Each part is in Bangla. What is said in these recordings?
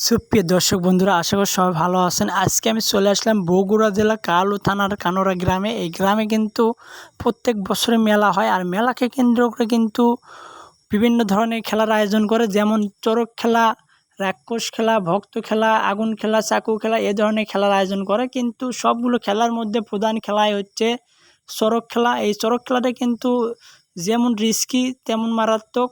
সুপ্রিয় দর্শক বন্ধুরা, আশা করি সবাই ভালো আছেন। আজকে আমি চলে আসলাম বগুড়া জেলা কালু থানার কানোরা গ্রামে। এই গ্রামে কিন্তু প্রত্যেক বছরে মেলা হয় আর মেলাকে কেন্দ্র করে কিন্তু বিভিন্ন ধরনের খেলার আয়োজন করে। যেমন চড়ক খেলা, রাক্ষস খেলা, ভক্ত খেলা, আগুন খেলা, চাকু খেলা, এ ধরনের খেলার আয়োজন করে। কিন্তু সবগুলো খেলার মধ্যে প্রধান খেলাই হচ্ছে চড়ক খেলা। এই চড়ক খেলাটা কিন্তু যেমন রিস্কি, তেমন মারাত্মক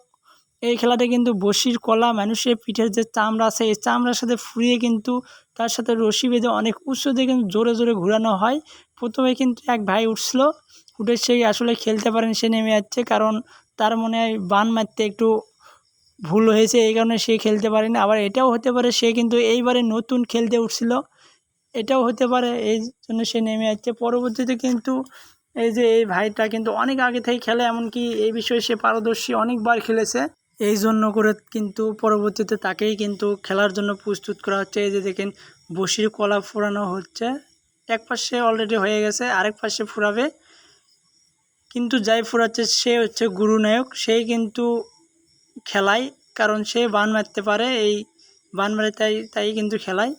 এই খেলাটা কিন্তু বসির কলা, মানুষের পিঠের যে চামড়া আছে, এই চামড়ার সাথে ফুরিয়ে কিন্তু তার সাথে রশি বেঁধে অনেক উচ্চ দিয়ে কিন্তু জোরে জোরে ঘোরানো হয়। প্রথমে কিন্তু এক ভাই উঠছিল, উঠে সেই আসলে খেলতে পারেন, সে নেমে যাচ্ছে কারণ তার মনে হয় বান মারতে একটু ভুল হয়েছে, এই কারণে সে খেলতে পারেনি। আবার এটাও হতে পারে সে কিন্তু এইবারে নতুন খেলতে উঠছিল, এটাও হতে পারে, এই জন্য সে নেমে যাচ্ছে। পরবর্তীতে কিন্তু এই যে এই ভাইটা কিন্তু অনেক আগে থেকে খেলে, এমনকি এই বিষয়ে সে পারদর্শী অনেকবার খেলেছে। এই জন্য করে কিন্তু পরবর্তীতে তাকেই কিন্তু খেলার জন্য প্রস্তুত করা হচ্ছে। এই যে দেখেন, বসির কলা ফোরানো হচ্ছে। এক পাশে অলরেডি হয়ে গেছে, আরেক পাশে ফুরাবে কিন্তু যাই ফুরাচ্ছে সে হচ্ছে গুরুনায়ক সেই কিন্তু খেলায়, কারণ সে বান মারতে পারে। এই বান মারে তাই তাই কিন্তু খেলায়।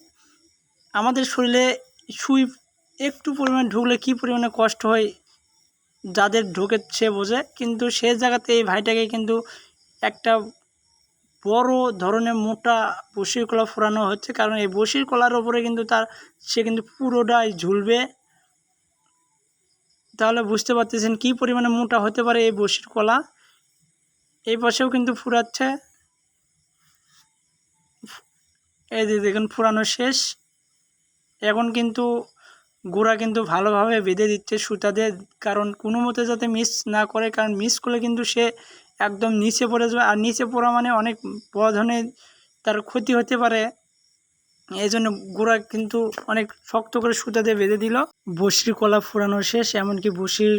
আমাদের শরীরে সুই একটু পরিমাণ ঢুকলে কী পরিমাণে কষ্ট হয়, যাদের ঢুকে সে বোঝে। কিন্তু সে জায়গাতে এই ভাইটাকে কিন্তু একটা বড় ধরনের মোটা বসির কলা ফোরানো হচ্ছে। কারণ এই বসির কলার ওপরে কিন্তু তার, সে কিন্তু পুরোটাই ঝুলবে। তাহলে বুঝতে পারতেছেন কী পরিমাণে মোটা হতে পারে এই বসির কলা। এই পাশেও কিন্তু ফুরাচ্ছে। এই যে দেখুন, ফুরানো শেষ। এখন কিন্তু গোড়া কিন্তু ভালোভাবে বেঁধে দিচ্ছে সুতা দিয়ে। কারণ কোনো মতে যাতে মিস না করে, কারণ মিস করলে কিন্তু সে একদম নিচে পড়ে যাবে। আর নিচে পড়া মানে অনেক বড় তার ক্ষতি হতে পারে। এই জন্য গোড়া কিন্তু অনেক শক্ত করে সুতা দিয়ে বেঁধে দিল। বসির কলা ফুরানো শেষ, এমনকি বসির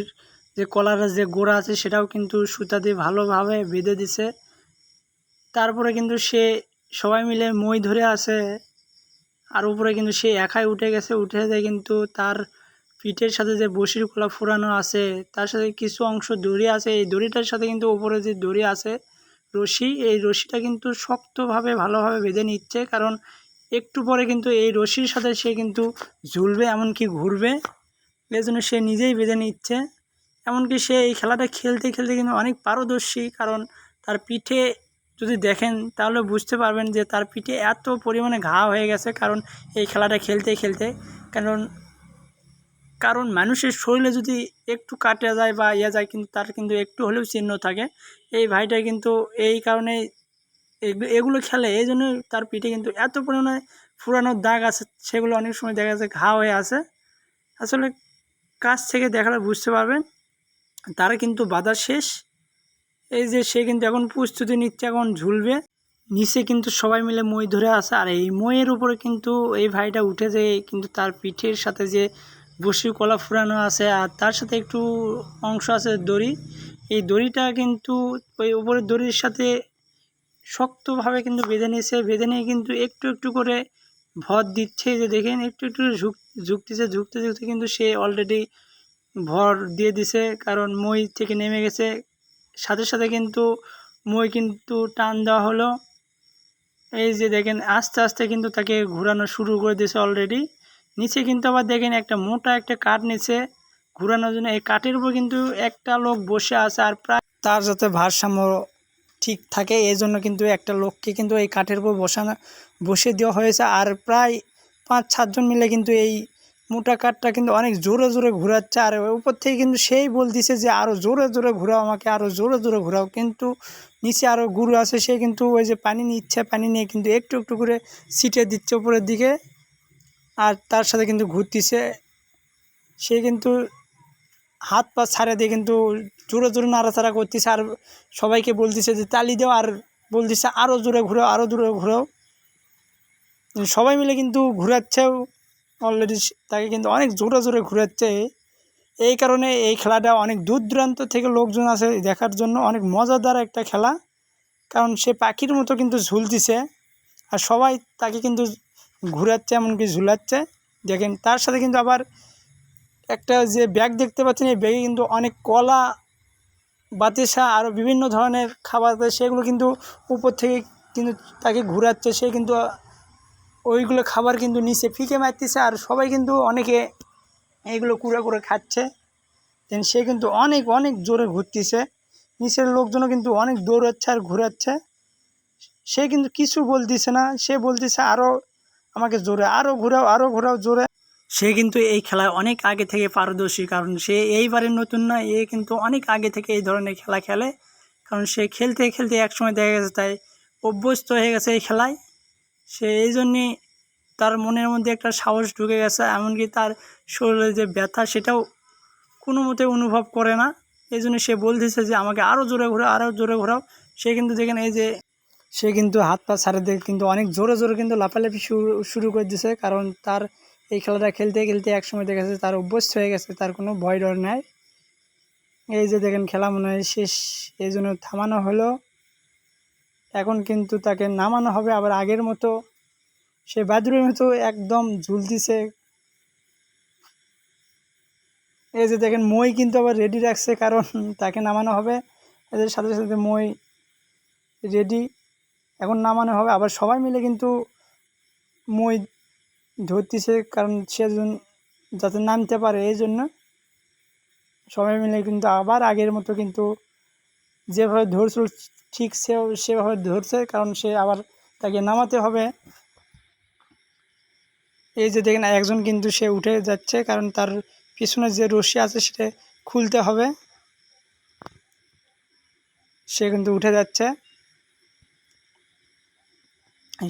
যে কলার যে গোড়া আছে সেটাও কিন্তু সুতা দিয়ে ভালোভাবে বেঁধে দিছে। তারপরে কিন্তু সে সবাই মিলে মই ধরে আসে। আর উপরে কিন্তু সে একাই উঠে গেছে। উঠে যায় কিন্তু তার পিঠের সাথে যে বসির কলা ফুরানো আছে, তার সাথে কিছু অংশ দড়ি আছে। এই দড়িটার সাথে কিন্তু উপরে যে দড়ি আছে, রশি, এই রশিটা কিন্তু শক্তভাবে ভালোভাবে বেঁধে নিচ্ছে। কারণ একটু পরে কিন্তু এই রশির সাথে সে কিন্তু ঝুলবে, এমনকি ঘুরবে। এই জন্য সে নিজেই বেঁধে নিচ্ছে। এমনকি সে এই খেলাটা খেলতে খেলতে কিন্তু অনেক পারদর্শী। কারণ তার পিঠে যদি দেখেন, তাহলে বুঝতে পারবেন যে তার পিঠে এত পরিমাণে ঘা হয়ে গেছে। কারণ এই খেলাটা খেলতে খেলতে, কারণ কারণ মানুষের শরীরে যদি একটু কাটা যায় বা ইয়ে যায় কিন্তু তার কিন্তু একটু হলেও চিহ্ন থাকে। এই ভাইটা কিন্তু এই কারণে এগুলো খেলে, এই জন্য তার পিঠে কিন্তু এত পরিমাণে ফুরানোর দাগ আছে, সেগুলো অনেক সময় দেখা যাচ্ছে ঘা হয়ে আছে। আসলে কাছ থেকে দেখালে বুঝতে পারবেন, তারা কিন্তু বাধা শেষ। এই যে সে কিন্তু এখন প্রস্তুতি নিচ্ছে, এখন ঝুলবে। নিচে কিন্তু সবাই মিলে মই ধরে আসে আর এই মইয়ের উপরে কিন্তু এই ভাইটা উঠে যায় কিন্তু তার পিঠের সাথে যে বসি কলা ফুরানো আছে আর তার সাথে একটু অংশ আছে দড়ি। এই দড়িটা কিন্তু ওই উপরের দড়ির সাথে শক্তভাবে কিন্তু বেঁধে নিয়েছে। বেঁধে নিয়ে কিন্তু একটু একটু করে ভর দিচ্ছে যে দেখেন, একটু একটু ঝুঁক, ঝুঁকতেছে ঝুঁকতে ঝুঁকতে কিন্তু সে অলরেডি ভর দিয়ে দিছে কারণ মই থেকে নেমে গেছে। সাথে সাথে কিন্তু মই কিন্তু টান দেওয়া হলো। এই যে দেখেন, আস্তে আস্তে কিন্তু তাকে ঘোরানো শুরু করে দিয়েছে অলরেডি নিচে কিন্তু আবার দেখেন একটা মোটা একটা কাঠ নিচে ঘোরানোর জন্য। এই কাঠের উপর কিন্তু একটা লোক বসে আছে আর প্রায় তার যাতে ভারসাম্য ঠিক থাকে, এই জন্য কিন্তু একটা লোককে কিন্তু এই কাঠের উপর বসানো, বসে দেওয়া হয়েছে। আর প্রায় পাঁচ সাতজন মিলে কিন্তু এই মোটা কাঠটা কিন্তু অনেক জোরে জোরে ঘোরাচ্ছে। আর উপর থেকে কিন্তু সেই বল দিছে যে আরও জোরে জোরে ঘোরাও আমাকে আরও জোরে জোরে ঘোরাও। কিন্তু নিচে আরও গুরু আছে, সে কিন্তু ওই যে পানি নিচ্ছে, পানি নিয়ে কিন্তু একটু একটু করে সিটে দিচ্ছে উপরের দিকে। আর তার সাথে কিন্তু ঘুরতেছে। সে কিন্তু হাত পা ছাড়া দিয়ে কিন্তু জোরে জোরে নাড়াচাড়া করতেছে আর সবাইকে বলতেছে যে তালি দেও আর বলতেছে আরও জোরে ঘুরাও আরও জোরে ঘুরাও। সবাই মিলে কিন্তু ঘুরাচ্ছেও। অলরেডি তাকে কিন্তু অনেক জোরে জোরে ঘুরাচ্ছে। এই কারণে এই খেলাটা অনেক দূর দূরান্ত থেকে লোকজন আসে দেখার জন্য। অনেক মজাদার একটা খেলা। কারণ সে পাখির মতো কিন্তু ঝুলতেছে। আর সবাই তাকে কিন্তু ঘুরাচ্ছে, এমনকি ঝুলাচ্ছে। দেখেন, তার সাথে কিন্তু আবার একটা যে ব্যাগ দেখতে পাচ্ছেন, এই ব্যাগে কিন্তু অনেক কলা, বাতিসা আরও বিভিন্ন ধরনের খাবার সেগুলো কিন্তু উপর থেকে কিন্তু তাকে ঘুরাচ্ছে। সে কিন্তু ওইগুলো খাবার কিন্তু নিচে ফিকে মারতেছে, আর সবাই কিন্তু অনেকে এইগুলো কুড়ে করে খাচ্ছে। দেন সে কিন্তু অনেক অনেক জোরে ঘুরতেছে। নিচের লোকজনও কিন্তু অনেক দৌড়াচ্ছে আর ঘোরাচ্ছে। সে কিন্তু কিছু বলতেছে না, সে বলতেছে আরও আমাকে জোরে আরও ঘোরাও আরও ঘোরাও জোরে। সে কিন্তু এই খেলায় অনেক আগে থেকে পারদর্শী, কারণ সে এইবারে নতুন না, এ কিন্তু অনেক আগে থেকে এই ধরনের খেলা খেলে। কারণ সে খেলতে খেলতে একসময় দেখা গেছে তাই অভ্যস্ত হয়ে গেছে এই খেলায়। সে এই জন্যে তার মনের মধ্যে একটা সাহস ঢুকে গেছে, এমনকি তার শরীরে যে ব্যথা সেটাও কোনো মতে অনুভব করে না। এই জন্য সে বলতেছে যে, আমাকে আরও জোরে ঘোরাও আরও জোরে ঘোরাও। সে কিন্তু দেখেন এই যে সে কিন্তু হাত পা ছাড়ে দিয়ে কিন্তু অনেক জোরে জোরে কিন্তু লাফালাফি শুরু শুরু করে দিছে। কারণ তার এই খেলাটা খেলতে খেলতে একসময় দেখা যাচ্ছে তার অভ্যস্ত হয়ে গেছে, তার কোনো ভয় ডর নাই। এই যে দেখেন খেলা মনে হয় শেষ, এই জন্য থামানো হলো। এখন কিন্তু তাকে নামানো হবে, আবার আগের মতো সে বাদুরের মতো একদম ঝুলতিছে এই যে দেখেন মই কিন্তু আবার রেডি রাখছে, কারণ তাকে নামানো হবে। এদের সাথে সাথে মই রেডি এখন নামানো হবে, আবার সবাই মিলে কিন্তু মই ধরতেছে, কারণ সে যাতে নামতে পারে, এই জন্য সবাই মিলে কিন্তু আবার আগের মতো কিন্তু যেভাবে ধরছিল, ঠিক সে, সেভাবে ধরছে, কারণ সে আবার তাকে নামাতে হবে। এই যে দেখেন, একজন কিন্তু সে উঠে যাচ্ছে, কারণ তার পিছনে যে রশি আছে, সেটা খুলতে হবে। সে কিন্তু উঠে যাচ্ছে।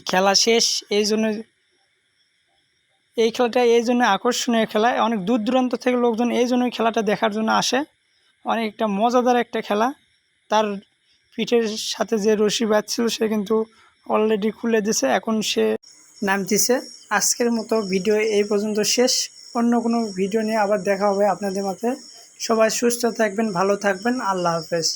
খেলা শেষ, এই জন্য এই খেলাটা এই জন্য আকর্ষণীয় খেলা। অনেক দূর দূরান্ত থেকে লোকজন এই জন্য খেলাটা দেখার জন্য আসে। অনেকটা মজাদার একটা খেলা। তার পিঠের সাথে যে রশি বাঁধছিল, সে কিন্তু অলরেডি খুলে দিছে এখন সে নামতেছে। আজকের মতো ভিডিও এই পর্যন্ত শেষ। অন্য কোনো ভিডিও নিয়ে আবার দেখা হবে আপনাদের মাঝে। সবাই সুস্থ থাকবেন, ভালো থাকবেন। আল্লাহ হাফেজ।